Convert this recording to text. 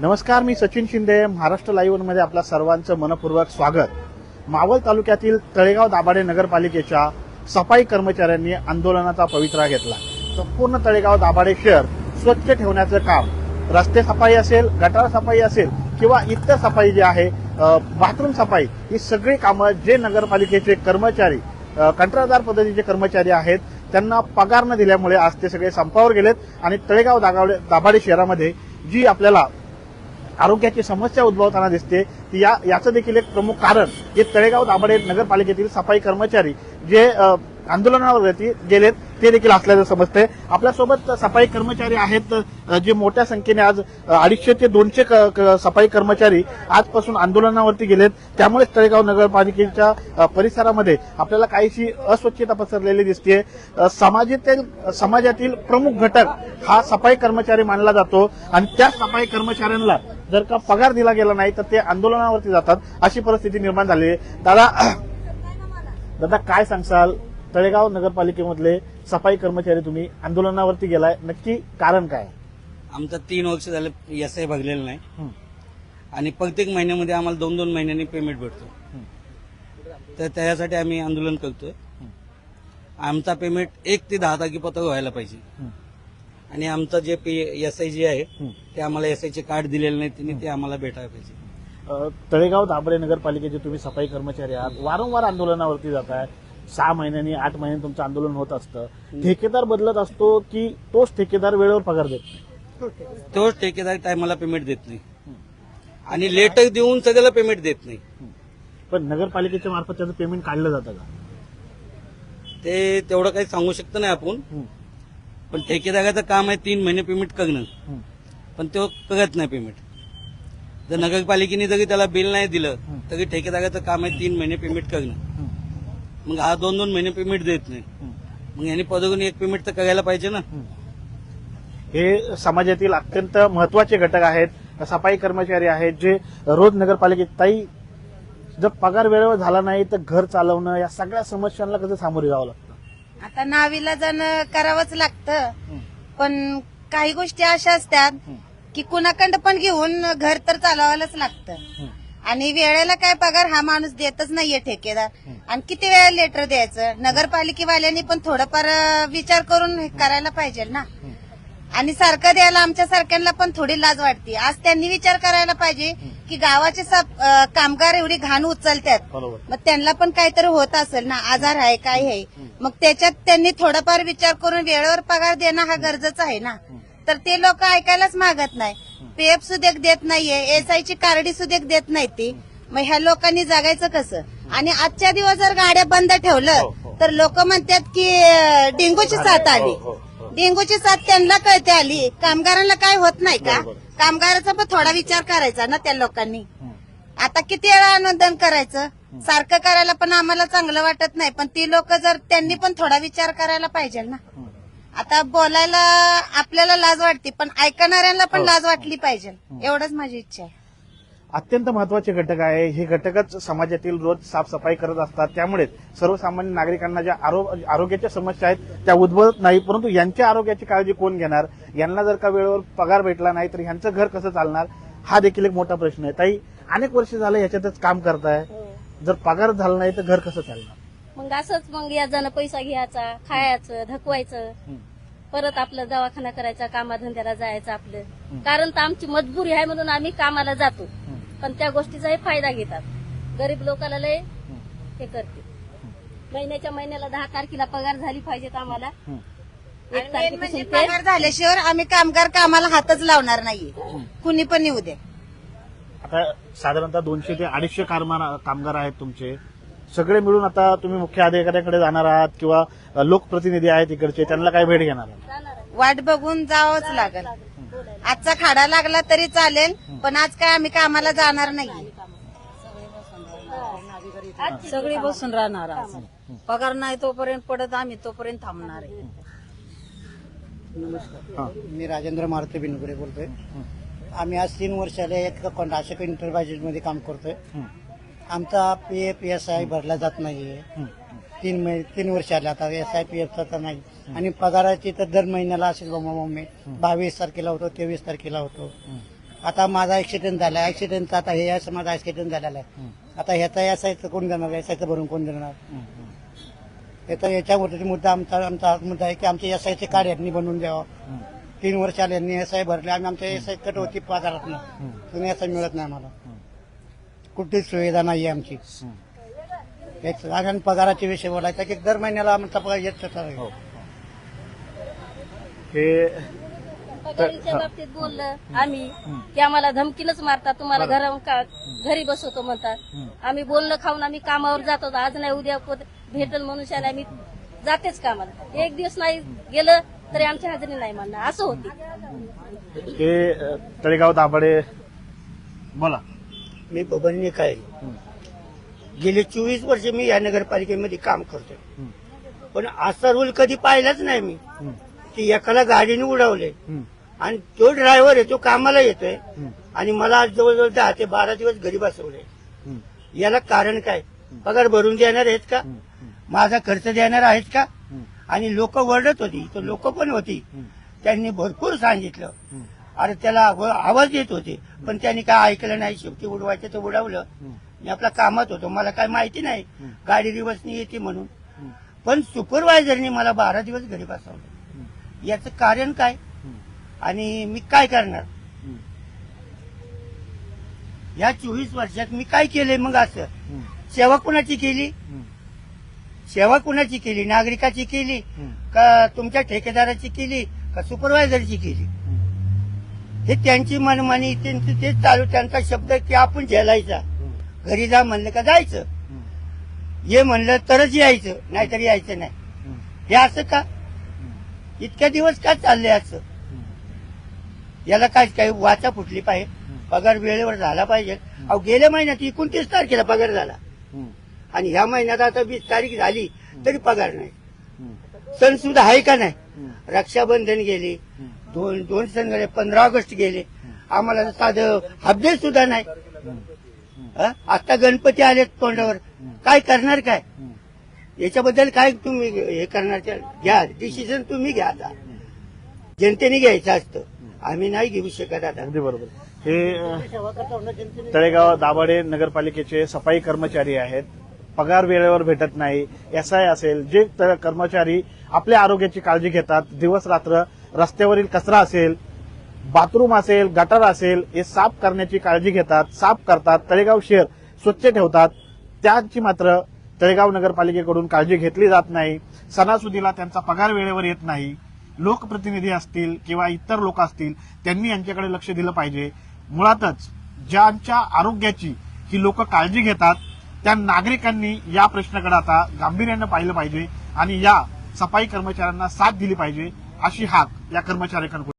नमस्कार मी सचिन शिंदे महाराष्ट्र लाईव्हमध्ये आपल्या सर्वांचं मनपूर्वक स्वागत. मावळ तालुक्यातील तळेगाव दाभाडे नगरपालिकेच्या सफाई कर्मचाऱ्यांनी आंदोलनाचा पवित्रा घेतला. संपूर्ण तळेगाव दाभाडे शहर स्वच्छ ठेवण्याचं काम रस्ते सफाई असेल गटार सफाई असेल किंवा इतर सफाई जी आहे बाथरूम सफाई ही सगळी कामं जे नगरपालिकेचे कर्मचारी कंत्राटदार पद्धतीचे कर्मचारी आहेत त्यांना पगार न दिल्यामुळे आज ते सगळे संपावर गेलेत आणि तळेगाव दागावडे दाभाडे शहरामध्ये जी आपल्याला आरोग्याची समस्या उद्भवताना दिसते ती या याचं देखील एक प्रमुख कारण हे तळेगाव दाभाडे नगरपालिकेतील सफाई कर्मचारी जे आंदोलनावरती गेलेत ते देखील असल्याचं समजतंय. आपल्यासोबत सफाई कर्मचारी आहेत जे मोठ्या संख्येने आज अडीचशे ते दोनशे क- सफाई कर्मचारी आजपासून आंदोलनावरती गेलेत. त्यामुळे तळेगाव नगरपालिकेच्या परिसरामध्ये आपल्याला काहीशी अस्वच्छता पसरलेली दिसते समाजातील समाजातील प्रमुख घटक हा सफाई कर्मचारी मानला जातो आणि त्या सफाई कर्मचाऱ्यांना जर का पगार दिला गेला नाही तर ते आंदोलनावरती जातात. अशी परिस्थिती निर्माण झाली आहे. दादा दादा काय सांगसाल तळेगाव नगरपालिकेमधले सफाई कर्मचारी तुम्ही आंदोलनावरती गेलाय. नक्की कारण काय? आमचं तीन वर्ष झाले एस आय भरलेलं नाही. आणि प्रत्येक महिन्यामध्ये आम्हाला दोन दोन महिन्यांनी पेमेंट भेटतो. तर त्यासाठी आम्ही आंदोलन करतोय. आमचा पेमेंट एक ते दहा तारखेपर्यंत व्हायला पाहिजे. आणि आमचं जे पी एस आय जे आहे. ते आम्हाला एस आयचे कार्ड दिलेलं नाही त्यांनी ते आम्हाला भेटायला पाहिजे. अ, तळेगाव दाभडे नगरपालिकेचे तुम्ही सफाई कर्मचारी आहात. वारंवार आंदोलनावरती जात आहे सहा महिन्यांनी आठ महिन्यांनी तुमचं आंदोलन होत असतं. ठेकेदार बदलत असतो की तोच ठेकेदार वेळेवर पगार देत नाही? तोच ठेकेदार टायमाला पेमेंट देत नाही. आणि लेटर देऊन सगळ्याला पेमेंट देत नाही. पण नगरपालिकेच्या मार्फत त्याचं पेमेंट काढलं जातं का? ते तेवढं काही सांगू शकतो नाही आपण. हं, पण ठेकेदाराचं काम आहे तीन महिने पेमेंट करणं. पण तो करत नाही पेमेंट. जर नगरपालिकेने जरी त्याला बिल नाही दिलं. तरी ठेकेदाराचं काम आहे तीन महिने पेमेंट करणं. मग हा दोन दोन महिने पेमेंट देत नाही. मग यांनी पदोगून एक पेमेंट तर करायला पाहिजे ना. हं. हे समाजातील अत्यंत महत्त्वाचे घटक आहेत. सफाई कर्मचारी आहेत जे रोज नगरपालिकेत ताई जर पगार वेळेवर झाला नाही तर घर चालवणं या सगळ्या समस्यांना कसं सामोरे जावं लागतं? आता नावीला जाणं करावंच लागतं. पण काही गोष्टी अशा असतात की कुणाकडं पण घेऊन घर तर चालवायलाच लागतं. आणि वेळेला काय पगार हा माणूस देतच नाहीये ठेकेदार. आणि किती वेळा लेटर द्यायचं? नगरपालिकेवाल्यांनी पण थोडंफार विचार करून करायला पाहिजे ना. आणि सारखं द्यायला आमच्या सारख्यांना पण थोडी लाज वाटते. आज त्यांनी विचार करायला पाहिजे की गावाचे सब- अं, कामगार एवढी घाण उचलतात. बरोबर. मग त्यांना पण काहीतरी होत असेल ना आजार आहे काय आहे. मग त्याच्यात त्यांनी थोडाफार विचार करून वेळेवर पगार देणं हा गरजेचा आहे ना. तर ते लोक ऐकायलाच मागत नाही. पीएफ सुद्धा देत नाहीये एसआयची कार्डी सुद्धा देत नाही ती. मग ह्या लोकांनी जगायचं कसं? आणि आजच्या दिवस जर गाड्या बंद हो, हो. ठेवलं तर लोक म्हणतात की अं, डेंगूची साथ आली. हो, हो, हो. डेंगूची साथ त्यांना कळते आली. कामगारांना काय होत नाही का? बरोबर. कामगाराचा पण थोडा विचार करायचा ना त्या लोकांनी. आता किती वेळा आनंदन करायचं? सारखं करायला पण आम्हाला चांगलं वाटत नाही पण ती लोक जर त्यांनी पण थोडा विचार करायला पाहिजे ना. आता बोलायला आपल्याला लाज वाटते पण ऐकणाऱ्यांना पण हो. लाज वाटली पाहिजे. एवढंच माझी इच्छा आहे. अत्यंत महत्त्वाचे घटक आहे. हे घटकच समाजातील रोज साफसफाई करत असतात. त्यामुळे सर्वसामान्य नागरिकांना ज्या आरो- आरोग्याच्या समस्या आहेत त्या उद्भवत नाही परंतु यांच्या आरोग्याची काळजी कोण घेणार? यांना जर का वेळेवर पगार भेटला नाही तर ह्यांचं घर कसं चालणार? हा देखील एक मोठा प्रश्न आहे. ताई अनेक वर्ष झालं ह्याच्यातच काम करताय. जर पगार झाला नाही तर घर कसं चालणार? मग असंच मग याजानं पैसा घ्यायचा खायचं धकवायचं. हं, परत आपलं दवाखाना करायचा कामाधंद्याला जायचं आपलं. कारण तर आमची मजबुरी आहे म्हणून आम्ही कामाला जातो. हं, पण त्या गोष्टीचाही फायदा घेतात. गरीब लोकांना लय हं, करते महिन्याच्या महिन्याला दहा तारखेला पगार झाली पाहिजेत आम्हाला. एक मेन म्हणजे तारखेपासून ते पगार झाल्याशिवाय आम्ही कामगार कामाला हातच लावणार नाहीये. कुणी पण येऊ दे. आता साधारणतः दोनशे ते अडीचशे कामगार कामगार आहेत तुमचे. सगळे मिळून आता तुम्ही मुख्य अधिकाऱ्याकडे जाणार आहात किंवा लोकप्रतिनिधी आहेत इकडचे त्यांना काय भेट घेणार आहात? जाणार आहे. वाट बघून जावंच लागेल. आजचा खाडा लागला तरी चालेल पण आज काय आम्ही कामाला जाणार नाही. सगळी बसून राहणार. आज पगार नाही तोपर्यंत पडत आम्ही तोपर्यंत थांबणार आहे. हा. मी राजेंद्र मारुती बिनगुडे बोलतोय. आम्ही आज तीन वर्षाला एक नाशिक इंटरप्राइजेस मध्ये काम करतोय. हं, आमचा पी एफ एस आय भरला जात नाहीये. हं, तीन महि- तीन वर्ष आले आता एस आय पी एफचा तर नाही. आणि पगाराची तर दर महिन्याला असेल बाबा मम्मी बावीस तारखेला होतो तेवीस तारखेला होतो. आता माझा ऍक्सिडेंट झाला. ऍक्सिडेंटचा आता हे असं माझा ऍक्सिडेंट झालेला आहे. आता ह्याचा याचा कोण देणार? याचा भरून कोण देणार? याचा याच्यावरती मुद्दा आमचा आमचा मुद्दा आहे की आमच्या एस आयचे कार्ड यांनी बनवून द्यावं. तीन वर्ष आले यांनी एस आय भरले. आम्ही आमच्या एस आय कट होती पगारात तुम्ही एस आय मिळत नाही आम्हाला. कुठलीच सुविधा नाही आहे आमची. एक आणि पगाराच्या विषय बोलायचा की दर महिन्याला आमचा पगार येत आहे हे. पगारीच्या बाबतीत बोललं आम्ही की आम्हाला धमकीनच मारतात तुम्हाला घरा का- घरी बसवतो म्हणतात. आम्ही बोलणं खाऊन आम्ही कामावर जातो आज नाही उद्या पोत- भेटल मनुष्याने आम्ही जातेच कामाला. एक दिवस नाही गेलं तरी आमची हजेरी नाही मानणार. असं होती. हे अ, तळेगाव दाभाडे बोला. मी बबनने काय गेले चोवीस वर्ष मी या नगरपालिकेमध्ये काम करतोय. पण असा रूल कधी पाहिलाच नाही मी. की एकाला गाडीने उडवले. आणि तो ड्रायव्हर आहे तो कामाला येतोय. आणि मला आज जवळजवळ दहा ते बारा दिवस घरी बसवले याला कारण काय? पगार भरून देणार आहेत का? माझा खर्च देणार आहेत का? आणि लोक वरडत होती तर लोक पण होती. त्यांनी भरपूर सांगितलं. अरे त्याला आवाज येत होते. पण त्यांनी काय ऐकलं नाही शेवटी उडवायचं तर उडवलं. मी आपल्या कामात होतो मला काय माहिती नाही. गाडी रिवर्सनी येते म्हणून. पण सुपरवायझरने मला बारा दिवस घरी बसवलं. याचं कारण काय? आणि मी काय करणार? या चोवीस वर्षात मी काय केलंय मग असं? सेवा कुणाची केली? सेवा कुणाची केली? नागरिकाची केली? का तुमच्या ठेकेदाराची केली? का सुपरवायझरची केली? हे त्यांची मनमानी त्यांचं तेच चालू त्यांचा शब्द की आपण झेलायचा. घरी जा म्हणलं का जायचं? ये म्हणलं तरच यायचं नाहीतर यायचं नाही. हे असं का? इतक्या दिवस का चाललंय असं? याला काय काही वाचा फुटली पाहिजे. पगार वेळेवर झाला पाहिजे. अहो गेल्या महिन्यात एकोणतीस तारखेला पगार झाला. आणि ह्या महिन्यात आता वीस तारीख झाली तरी पगार नाही. सण सुद्धा आहे का नाही? रक्षाबंधन गेले दोन दोन सण गेले पंधरा ऑगस्ट गेले. आम्हाला साधं हब्दे सुद्धा नाही? आता गणपती आले तोंडावर. काय करणार काय? याच्याबद्दल काय तुम्ही हे करणार घ्या. डिसिजन तुम्ही घ्या आता. जनतेने घ्यायचं असतं. आम्ही नाही घेऊ शकत आता. अगदी बरोबर. हे तळेगाव दाभाडे नगरपालिकेचे सफाई कर्मचारी आहेत. पगार वेळेवर भेटत नाही. एस आय असेल जे कर्मचारी आपल्या आरोग्याची काळजी घेतात दिवस रात्र रस्त्यावरील कचरा असेल बाथरूम असेल गटार असेल हे साफ करण्याची काळजी घेतात साफ करतात तळेगाव शहर स्वच्छ ठेवतात. त्यांची मात्र तळेगाव नगरपालिकेकडून काळजी घेतली जात नाही. सणासुदीला त्यांचा पगार वेळेवर येत नाही. लोकप्रतिनिधी असतील किंवा इतर लोक असतील त्यांनी यांच्याकडे लक्ष दिलं पाहिजे. मुळातच ज्यांच्या आरोग्याची ही लोक काळजी घेतात त्या नागरिकांनी या प्रश्नाकडे आता गांभीर्यानं पाहिलं पाहिजे आणि या सफाई कर्मचाऱ्यांना साथ दिली पाहिजे अशी हाक या कर्मचाऱ्यांकडून.